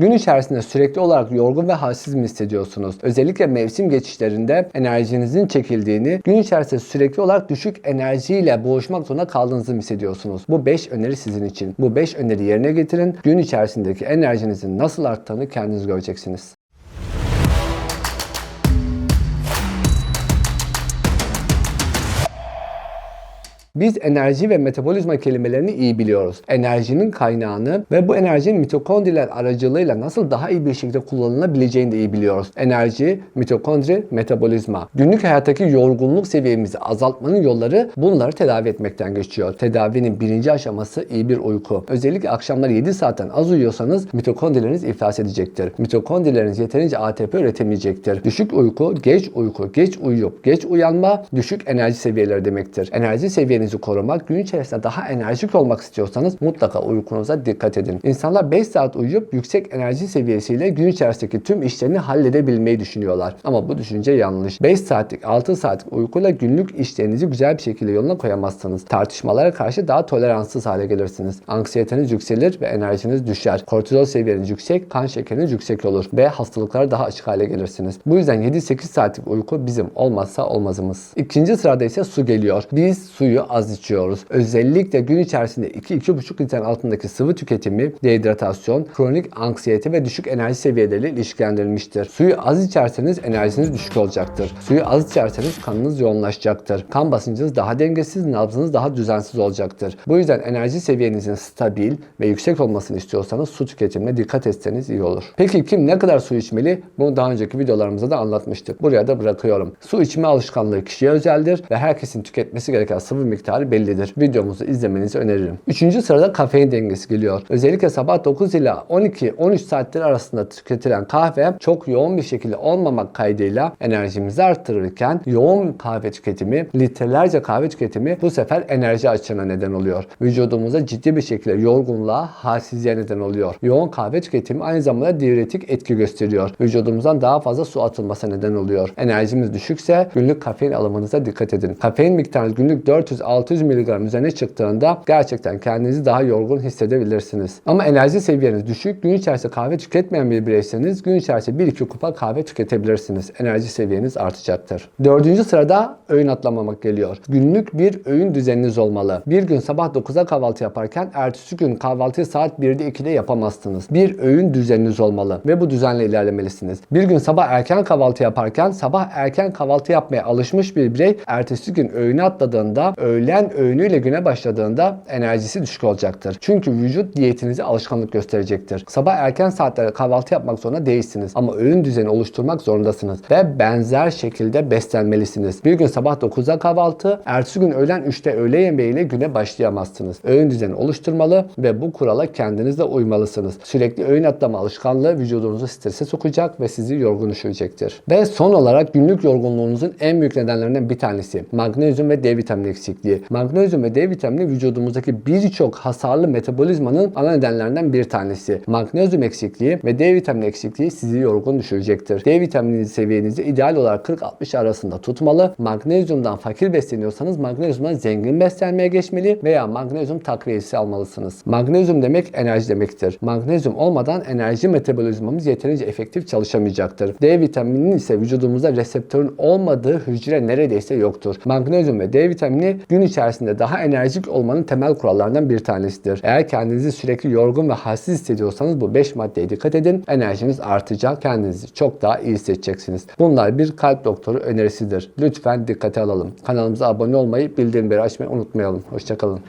Gün içerisinde sürekli olarak yorgun ve halsiz mi hissediyorsunuz? Özellikle mevsim geçişlerinde enerjinizin çekildiğini, gün içerisinde sürekli olarak düşük enerjiyle boğuşmak zorunda kaldığınızı hissediyorsunuz? Bu 5 öneri sizin için. Bu 5 öneri yerine getirin. Gün içerisindeki enerjinizin nasıl arttığını kendiniz göreceksiniz. Biz enerji ve metabolizma kelimelerini iyi biliyoruz. Enerjinin kaynağını ve bu enerjinin mitokondriler aracılığıyla nasıl daha iyi bir şekilde kullanılabileceğini de iyi biliyoruz. Enerji, mitokondri, metabolizma. Günlük hayattaki yorgunluk seviyemizi azaltmanın yolları bunları tedavi etmekten geçiyor. Tedavinin birinci aşaması iyi bir uyku. Özellikle akşamları 7 saatten az uyuyorsanız mitokondrileriniz iflas edecektir. Mitokondrileriniz yeterince ATP üretemeyecektir. Düşük uyku, geç uyku, geç uyuyup geç uyanma düşük enerji seviyeleri demektir. Enerji seviyenizi korumak, gün içerisinde daha enerjik olmak istiyorsanız mutlaka uykunuza dikkat edin. İnsanlar 5 saat uyuyup yüksek enerji seviyesiyle gün içerisindeki tüm işlerini halledebilmeyi düşünüyorlar. Ama bu düşünce yanlış. 5 saatlik, 6 saatlik uykuyla günlük işlerinizi güzel bir şekilde yoluna koyamazsınız. Tartışmalara karşı daha toleranssız hale gelirsiniz. Anksiyeteniz yükselir ve enerjiniz düşer. Kortizol seviyeniz yüksek, kan şekeriniz yüksek olur ve hastalıklara daha açık hale gelirsiniz. Bu yüzden 7-8 saatlik uyku bizim olmazsa olmazımız. İkinci sırada ise su geliyor. Biz suyu az içiyoruz. Özellikle gün içerisinde 2-2,5 litrenin altındaki sıvı tüketimi, dehidratasyon, kronik anksiyete ve düşük enerji seviyeleriyle ilişkilendirilmiştir. Suyu az içerseniz enerjiniz düşük olacaktır. Suyu az içerseniz kanınız yoğunlaşacaktır. Kan basıncınız daha dengesiz, nabzınız daha düzensiz olacaktır. Bu yüzden enerji seviyenizin stabil ve yüksek olmasını istiyorsanız su tüketimine dikkat etseniz iyi olur. Peki kim ne kadar su içmeli? Bunu daha önceki videolarımızda da anlatmıştık. Buraya da bırakıyorum. Su içme alışkanlığı kişiye özeldir ve herkesin tüketmesi gereken sıvı miktarı bellidir. Videomuzu izlemenizi öneririm. Üçüncü sırada kafein dengesi geliyor. Özellikle sabah 9 ile 12-13 saatler arasında tüketilen kahve çok yoğun bir şekilde olmamak kaydıyla enerjimizi arttırırken yoğun kahve tüketimi, litrelerce kahve tüketimi bu sefer enerji açığına neden oluyor. Vücudumuza ciddi bir şekilde yorgunluğa, halsizliğe neden oluyor. Yoğun kahve tüketimi aynı zamanda diüretik etki gösteriyor. Vücudumuzdan daha fazla su atılmasına neden oluyor. Enerjimiz düşükse günlük kafein alımınıza dikkat edin. Kafein miktarınız günlük 400-600 mg üzerine çıktığında gerçekten kendinizi daha yorgun hissedebilirsiniz. Ama enerji seviyeniz düşük, gün içerisinde kahve tüketmeyen bir bireyseniz gün içerisinde 1-2 kupa kahve tüketebilirsiniz. Enerji seviyeniz artacaktır. Dördüncü sırada öğün atlamamak geliyor. Günlük bir öğün düzeniniz olmalı. Bir gün sabah 9'a kahvaltı yaparken ertesi gün kahvaltıyı saat 1'de 2'de yapamazsınız. Bir öğün düzeniniz olmalı ve bu düzenle ilerlemelisiniz. Bir gün sabah erken kahvaltı yaparken sabah erken kahvaltı yapmaya alışmış bir birey ertesi gün öğünü atladığında öğlen öğünüyle güne başladığında enerjisi düşük olacaktır. Çünkü vücut diyetinize alışkanlık gösterecektir. Sabah erken saatlerde kahvaltı yapmak zorunda değilsiniz ama öğün düzeni oluşturmak zorundasınız ve benzer şekilde beslenmelisiniz. Bir gün sabah 9'da kahvaltı, ertesi gün öğlen 3'te öğle yemeğiyle güne başlayamazsınız. Öğün düzeni oluşturmalı ve bu kurala kendiniz de uymalısınız. Sürekli öğün atlama alışkanlığı vücudunuzu strese sokacak ve sizi yorgun düşürecektir. Ve son olarak günlük yorgunluğunuzun en büyük nedenlerinden bir tanesi magnezyum ve D vitamini eksikliği. Magnezyum ve D vitamini vücudumuzdaki birçok hasarlı metabolizmanın ana nedenlerinden bir tanesi. Magnezyum eksikliği ve D vitamini eksikliği sizi yorgun düşürecektir. D vitamini seviyenizi ideal olarak 40-60 arasında tutmalı. Magnezyumdan fakir besleniyorsanız magnezyumdan zengin beslenmeye geçmeli veya magnezyum takviyesi almalısınız. Magnezyum demek enerji demektir. Magnezyum olmadan enerji metabolizmamız yeterince efektif çalışamayacaktır. D vitamininin ise vücudumuzda reseptörün olmadığı hücre neredeyse yoktur. Magnezyum ve D vitamini gün içerisinde daha enerjik olmanın temel kurallarından bir tanesidir. Eğer kendinizi sürekli yorgun ve halsiz hissediyorsanız bu 5 maddeye dikkat edin. Enerjiniz artacak. Kendinizi çok daha iyi hissedeceksiniz. Bunlar bir kalp doktoru önerisidir. Lütfen dikkate alalım. Kanalımıza abone olmayı, bildirimleri açmayı unutmayalım. Hoşçakalın.